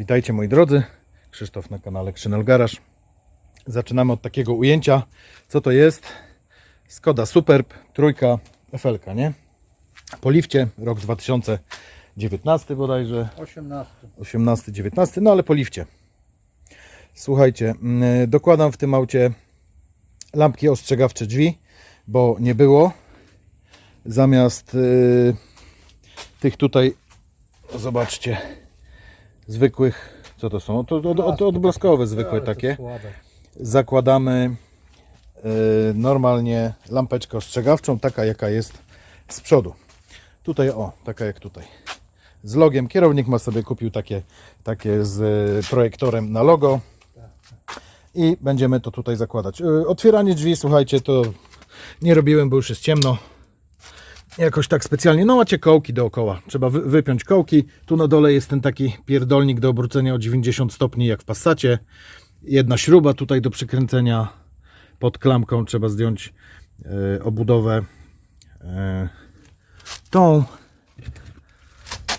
Witajcie moi drodzy, Krzysztof na kanale Krzynel Garaż. Zaczynamy od takiego ujęcia. Co to jest? Skoda Superb, trójka FLK, nie? Po lifcie, rok 2019 bodajże, 18. 18-19, no ale po lifcie. Słuchajcie, mm, dokładam w tym aucie lampki ostrzegawcze drzwi, bo nie było. Zamiast y, tych tutaj, zobaczcie, zwykłych, co to są? To, to, to, to odblaskowe zwykłe takie. Zakładamy y, normalnie lampeczkę ostrzegawczą, taka jaka jest z przodu. Tutaj, o, taka jak tutaj z logiem. Kierownik ma sobie kupił takie, takie z y, projektorem na logo i będziemy to tutaj zakładać. Y, Otwieranie drzwi, słuchajcie, to nie robiłem, bo już jest ciemno. Jakoś tak specjalnie. No macie kołki dookoła. Trzeba wy, wypiąć kołki. Tu na dole jest ten taki pierdolnik do obrócenia o 90 stopni jak w Passacie. Jedna śruba tutaj do przykręcenia pod klamką. Trzeba zdjąć y, obudowę y, tą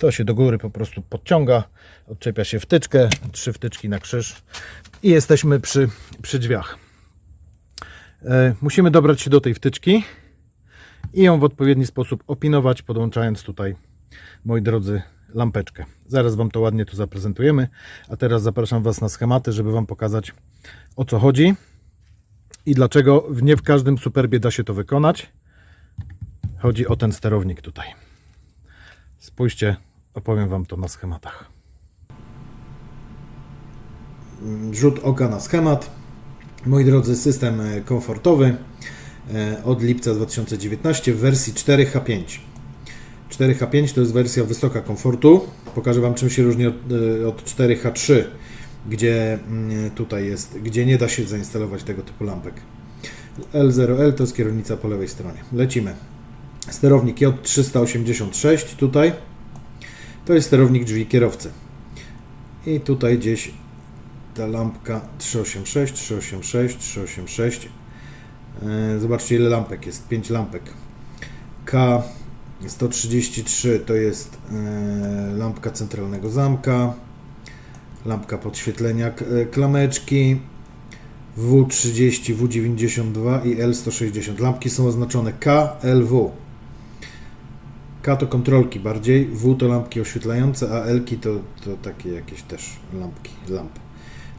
to się do góry po prostu podciąga, odczepia się wtyczkę, trzy wtyczki na krzyż i jesteśmy przy, przy drzwiach. E, musimy dobrać się do tej wtyczki i ją w odpowiedni sposób opinować, podłączając tutaj, moi drodzy, lampeczkę. Zaraz Wam to ładnie tu zaprezentujemy, a teraz zapraszam Was na schematy, żeby Wam pokazać o co chodzi i dlaczego nie w każdym Superbie da się to wykonać. Chodzi o ten sterownik tutaj. Spójrzcie, opowiem Wam to na schematach. Rzut oka na schemat. Moi drodzy, system komfortowy od lipca 2019 w wersji 4H5. 4H5 to jest wersja wysoka komfortu. Pokażę Wam czym się różni od, e, od 4H3, gdzie mm, tutaj jest, gdzie nie da się zainstalować tego typu lampek. L0L to jest kierownica po lewej stronie. Lecimy. Sterownik J386 tutaj. To jest sterownik drzwi kierowcy. I tutaj gdzieś ta lampka 386, 386, 386. E, Zobaczcie ile lampek jest. 5 lampek. K133 to jest e, lampka centralnego zamka. Lampka podświetlenia e, klameczki. W30, W92 i L160. Lampki są oznaczone K, LW. K to kontrolki bardziej, W to lampki oświetlające, a L to, to takie jakieś też lampki, lamp.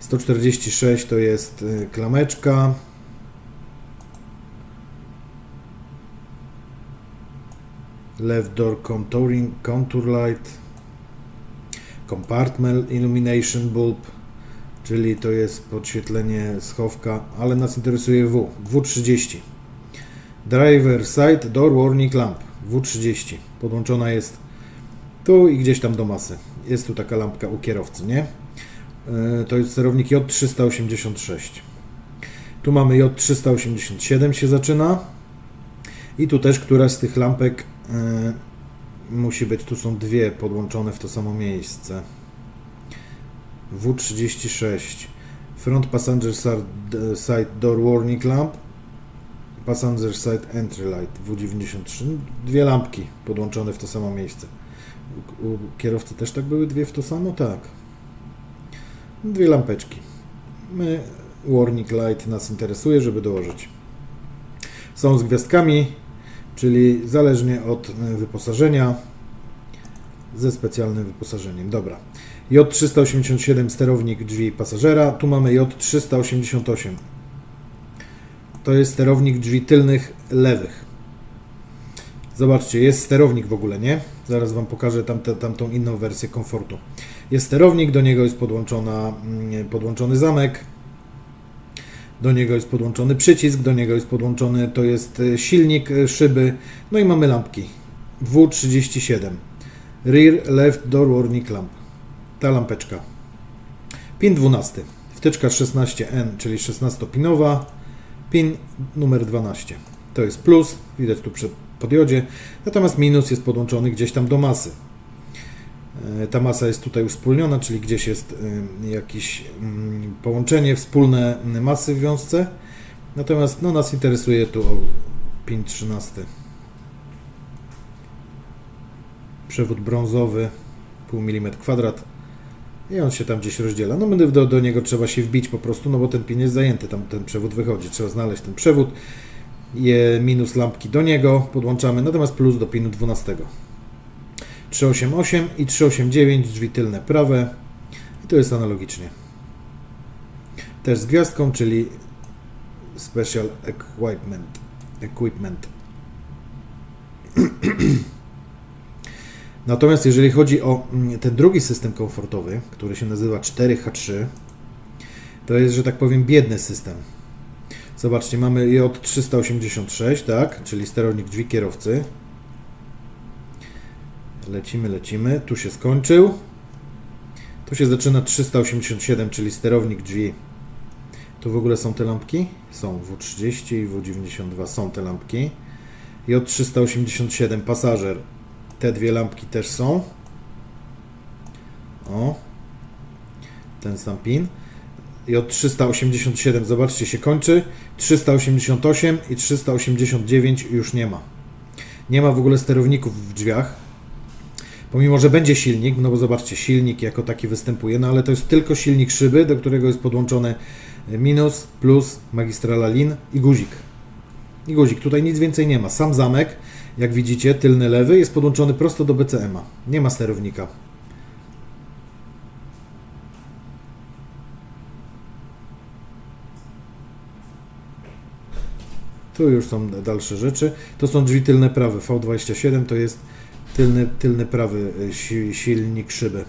146 to jest klameczka. Left door contouring, contour light. Compartment illumination bulb, czyli to jest podświetlenie schowka, ale nas interesuje W, W30. Driver side door warning lamp, W30. Podłączona jest tu i gdzieś tam do masy. Jest tu taka lampka u kierowcy, nie? E, To jest sterownik J386. Tu mamy J387 się zaczyna. I tu też któraś z tych lampek musi być. Tu są dwie podłączone w to samo miejsce. W36. Front passenger side- door warning lamp. Passenger side entry light W93. Dwie lampki podłączone w to samo miejsce. U kierowcy też tak były dwie w to samo? Tak. Dwie lampeczki. My, warning light nas interesuje, żeby dołożyć. Są z gwiazdkami, czyli zależnie od e, wyposażenia, ze specjalnym wyposażeniem. Dobra. J387 sterownik drzwi pasażera. Tu mamy J388. To jest sterownik drzwi tylnych lewych. Zobaczcie, jest sterownik w ogóle, nie? Zaraz Wam pokażę tamte, tamtą inną wersję komfortu. Jest sterownik, do niego jest podłączona, mm, podłączony zamek, do niego jest podłączony przycisk, do niego jest podłączony, to jest e, silnik e, szyby, no i mamy lampki. W37. Rear Left Door Warning Lamp. Ta lampeczka. Pin 12. Wtyczka 16N, czyli 16-pinowa. Pin numer 12. To jest plus, widać tu przy podiodzie. Natomiast minus jest podłączony gdzieś tam do masy. E, Ta masa jest tutaj uspólniona, czyli gdzieś jest y, jakieś mm, połączenie wspólne masy w wiązce. Natomiast no, nas interesuje tu pin 13. Przewód brązowy, pół milimetr kwadrat. I on się tam gdzieś rozdziela. No będę do, do niego trzeba się wbić po prostu, no bo ten pin jest zajęty, tam ten przewód wychodzi. Trzeba znaleźć ten przewód. Je minus lampki do niego podłączamy, natomiast plus do pinu 12. 388 i 389 drzwi tylne prawe i to jest analogicznie. Też z gwiazdką, czyli Special Equipment. equipment. Natomiast jeżeli chodzi o mm, ten drugi system komfortowy, który się nazywa 4H3, to jest, że tak powiem, biedny system. Zobaczcie, mamy J386, tak, czyli sterownik drzwi kierowcy. Lecimy, lecimy. Tu się skończył. Tu się zaczyna 387, czyli sterownik drzwi. Tu w ogóle są te lampki? Są W30 i W92 są te lampki. J387 pasażer. Te dwie lampki też są. O. Ten sam pin. J387, zobaczcie, się kończy. 388 i 389 już nie ma. Nie ma w ogóle sterowników w drzwiach. Pomimo, że będzie silnik, no bo zobaczcie, silnik jako taki występuje, no ale to jest tylko silnik szyby, do którego jest podłączony minus, plus, magistrala lin i guzik. I guzik, tutaj nic więcej nie ma. Sam zamek, jak widzicie, tylny lewy jest podłączony prosto do BCM-a. Nie ma sterownika. Tu już są dalsze rzeczy. To są drzwi tylne prawe. V27 to jest tylny, tylny prawy y, si- silnik szyby.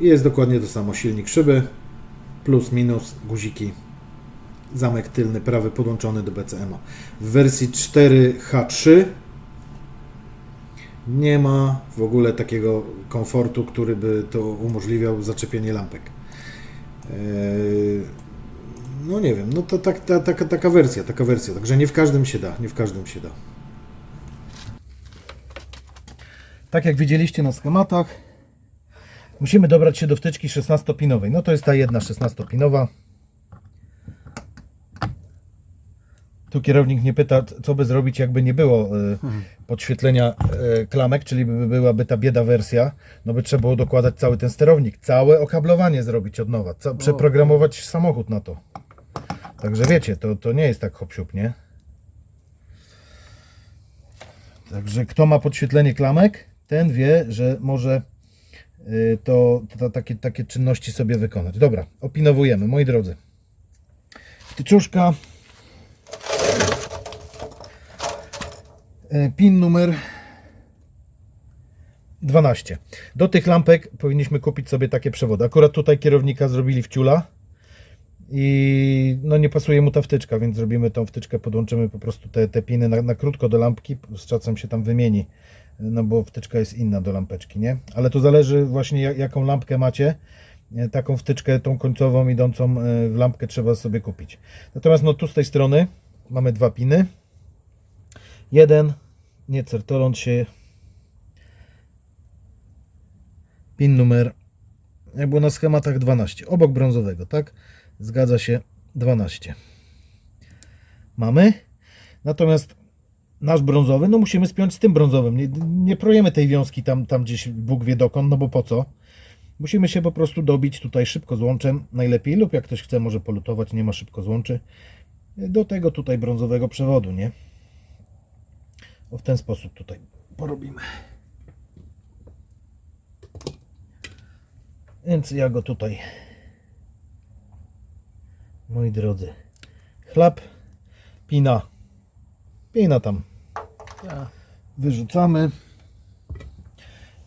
Jest dokładnie to samo. Silnik szyby plus minus guziki. Zamek tylny prawy podłączony do BCM. W wersji 4H3 nie ma w ogóle takiego komfortu, który by to umożliwiał zaczepienie lampek. Eee, no nie wiem, no to tak, ta, taka, taka wersja, taka wersja. Także nie w każdym się da, nie w każdym się da. Tak jak widzieliście na schematach, musimy dobrać się do wtyczki 16-pinowej. No to jest ta jedna 16-pinowa. Tu kierownik nie pyta, co by zrobić, jakby nie było y, podświetlenia y, klamek, czyli by byłaby ta bieda wersja, no by trzeba było dokładać cały ten sterownik, całe okablowanie zrobić od nowa, przeprogramować samochód na to. Także wiecie, to, to nie jest tak hop nie? Także kto ma podświetlenie klamek, ten wie, że może y, to, to, takie, takie czynności sobie wykonać. Dobra, opinowujemy, moi drodzy. Wtyczuszka. Y, Pin numer 12. Do tych lampek powinniśmy kupić sobie takie przewody. Akurat tutaj kierownika zrobili w ciula i no nie pasuje mu ta wtyczka, więc zrobimy tą wtyczkę, podłączymy po prostu te, te piny na, na krótko do lampki, z czasem się tam wymieni, no bo wtyczka jest inna do lampeczki, nie? Ale to zależy właśnie jak, jaką lampkę macie, E, taką wtyczkę, tą końcową idącą e, w lampkę trzeba sobie kupić. Natomiast no tu z tej strony mamy dwa piny. Jeden, nie certoląd się, pin numer, jak było na schematach 12, obok brązowego, tak? Zgadza się 12. Mamy. Natomiast nasz brązowy, no musimy spiąć z tym brązowym. Nie, nie projemy tej wiązki tam, tam gdzieś Bóg wie dokąd, no bo po co? Musimy się po prostu dobić tutaj szybko złączem, najlepiej, lub jak ktoś chce, może polutować, nie ma szybko złączy, do tego tutaj brązowego przewodu, nie? O, w ten sposób tutaj porobimy. Więc ja go tutaj, moi drodzy, chlap, pina, pina tam wyrzucamy,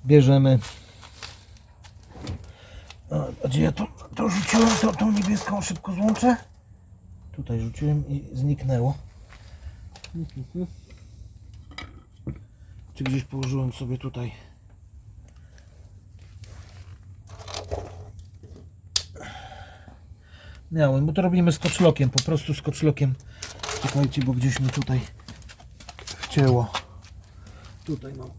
bierzemy. A, gdzie ja to, to rzuciłem, to, tą niebieską szybko złączę? Tutaj rzuciłem i zniknęło. Czy gdzieś położyłem sobie tutaj? Miałem, bo to robimy skoczlokiem, po prostu skoczlokiem. Czekajcie, bo gdzieś mi tutaj wcięło. Tutaj mam.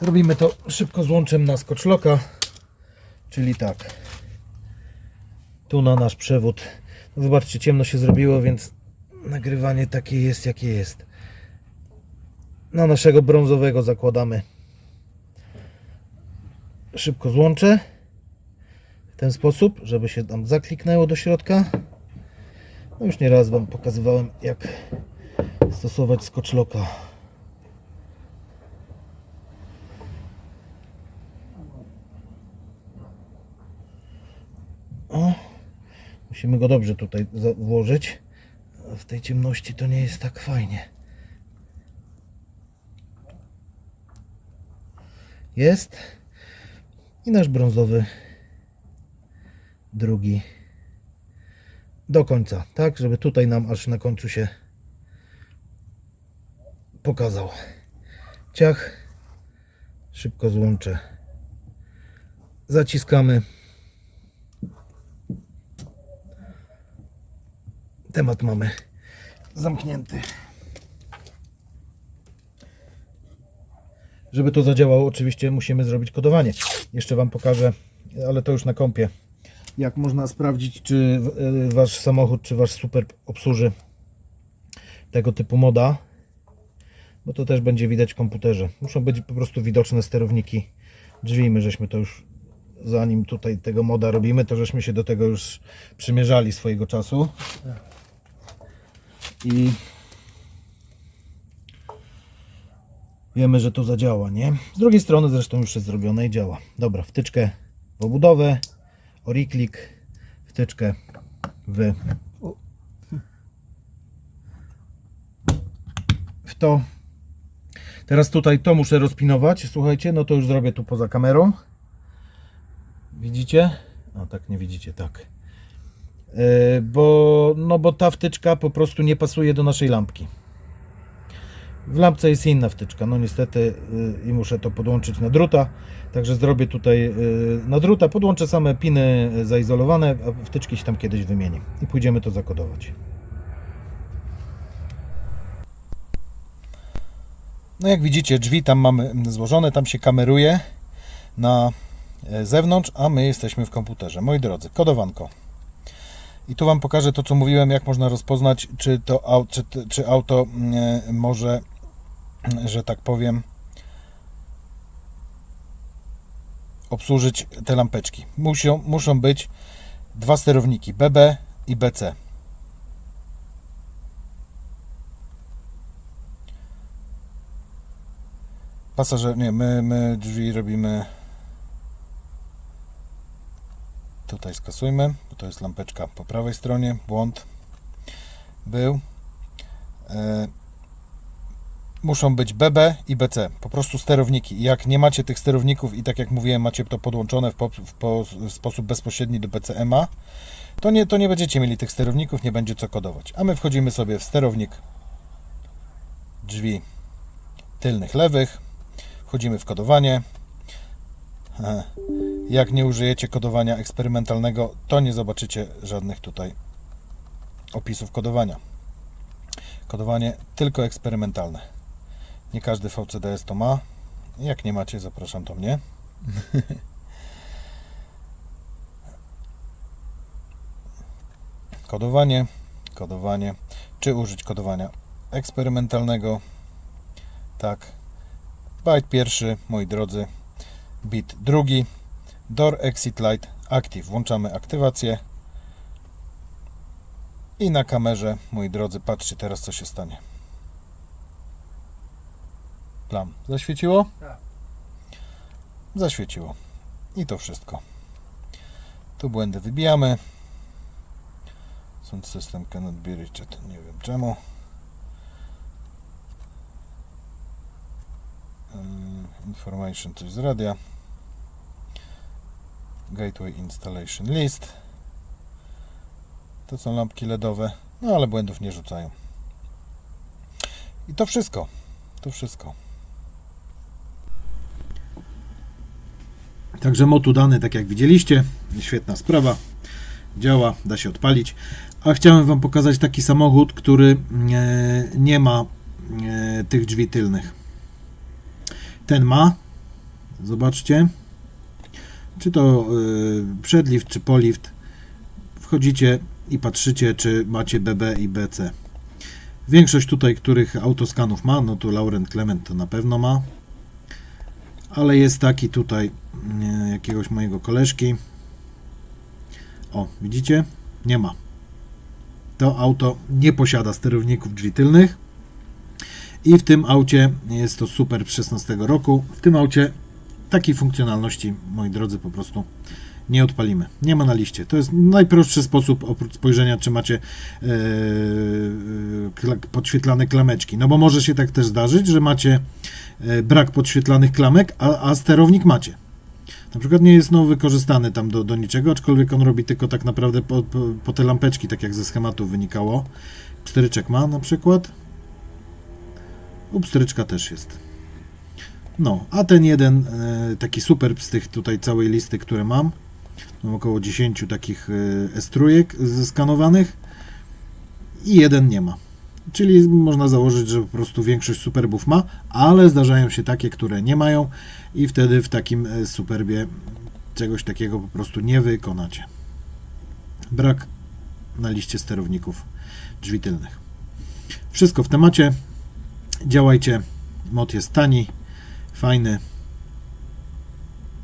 Robimy to szybko złączem na skoczloka, czyli tak. Tu na nasz przewód. No Zobaczcie, ciemno się zrobiło, więc nagrywanie takie jest, jakie jest. Na naszego brązowego zakładamy szybko złączę w ten sposób, żeby się tam zakliknęło do środka. No już nieraz Wam pokazywałem, jak stosować skotchlocka. O, musimy go dobrze tutaj włożyć. W tej ciemności to nie jest tak fajnie. Jest. I nasz brązowy drugi do końca, tak, żeby tutaj nam aż na końcu się pokazał. Ciach, szybko złączę. Zaciskamy. Temat mamy zamknięty. Żeby to zadziałało, oczywiście musimy zrobić kodowanie. Jeszcze Wam pokażę, ale to już na kompie. Jak można sprawdzić, czy e, Wasz samochód, czy Wasz super obsłuży tego typu moda. Bo to też będzie widać w komputerze. Muszą być po prostu widoczne sterowniki drzwi. My żeśmy to już, zanim tutaj tego moda robimy, to żeśmy się do tego już przymierzali swojego czasu. I wiemy, że to zadziała, nie? Z drugiej strony zresztą już jest zrobione i działa. Dobra, wtyczkę w obudowę, oriklik, wtyczkę w, w to. Teraz tutaj to muszę rozpinować, słuchajcie, no to już zrobię tu poza kamerą. Widzicie? A tak nie widzicie, tak. Yy, bo, no bo ta wtyczka po prostu nie pasuje do naszej lampki. W lampce jest inna wtyczka, no niestety yy, i muszę to podłączyć na druta, także zrobię tutaj yy, na druta, podłączę same piny zaizolowane, a wtyczki się tam kiedyś wymieni i pójdziemy to zakodować. No jak widzicie, drzwi tam mamy złożone, tam się kameruje na e, zewnątrz, a my jesteśmy w komputerze. Moi drodzy, kodowanko. I tu Wam pokażę to, co mówiłem, jak można rozpoznać, czy to czy, czy auto e, może, że tak powiem, obsłużyć te lampeczki. Muszą, muszą być dwa sterowniki, BB i BC. Pasażer, nie, my, my drzwi robimy tutaj skasujmy, bo to jest lampeczka po prawej stronie, błąd był. E, muszą być BB i BC, po prostu sterowniki. Jak nie macie tych sterowników i tak jak mówiłem, macie to podłączone w, po, w, po, w sposób bezpośredni do BCMA, to nie, to nie będziecie mieli tych sterowników, nie będzie co kodować. A my wchodzimy sobie w sterownik drzwi tylnych lewych, wchodzimy w kodowanie. E, Jak nie użyjecie kodowania eksperymentalnego, to nie zobaczycie żadnych tutaj opisów kodowania. Kodowanie tylko eksperymentalne. Nie każdy VCDS to ma. Jak nie macie, zapraszam do mnie. kodowanie, kodowanie. Czy użyć kodowania eksperymentalnego? Tak. Byte pierwszy, moi drodzy. Bit drugi. Door Exit Light Active. Włączamy aktywację. I na kamerze, moi drodzy, patrzcie teraz, co się stanie. Plam. Zaświeciło? Tak. Zaświeciło. I to wszystko. Tu błędy wybijamy. Sound system cannot be reached. Nie wiem czemu. Information coś z radia. Gateway Installation List. To są lampki LEDowe, no ale błędów nie rzucają. I to wszystko. To wszystko. Także motu dany, tak jak widzieliście, świetna sprawa. Działa, da się odpalić. A chciałem Wam pokazać taki samochód, który e, nie ma e, tych drzwi tylnych. Ten ma. Zobaczcie. Czy to y, przedlift, czy polift. Wchodzicie i patrzycie, czy macie BB i BC. Większość tutaj, których autoskanów ma, no to Laurent Clement to na pewno ma. ale jest taki tutaj e, jakiegoś mojego koleżki. O, widzicie? Nie ma. To auto nie posiada sterowników drzwi tylnych. I w tym aucie jest to super z 16 roku. W tym aucie takiej funkcjonalności, moi drodzy, po prostu nie odpalimy. Nie ma na liście. To jest najprostszy sposób oprócz spojrzenia, czy macie kla- podświetlane klameczki. No bo może się tak też zdarzyć, że macie e, brak podświetlanych klamek, a, a sterownik macie. Na przykład nie jest no wykorzystany tam do, do niczego, aczkolwiek on robi tylko tak naprawdę po, po, po te lampeczki, tak jak ze schematu wynikało. Pstryczek ma na przykład. U pstryczka też jest. No, a ten jeden e, taki super z tych tutaj całej listy, które mam, mam około 10 takich e, S3 zeskanowanych i jeden nie ma. Czyli można założyć, że po prostu większość superbów ma, ale zdarzają się takie, które nie mają i wtedy w takim e, superbie czegoś takiego po prostu nie wykonacie. Brak na liście sterowników drzwi tylnych. Wszystko w temacie. Działajcie. Mod jest tani, fajny.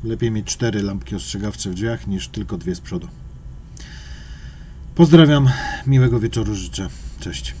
Lepiej mieć cztery lampki ostrzegawcze w drzwiach niż tylko dwie z przodu. Pozdrawiam, miłego wieczoru życzę. Cześć.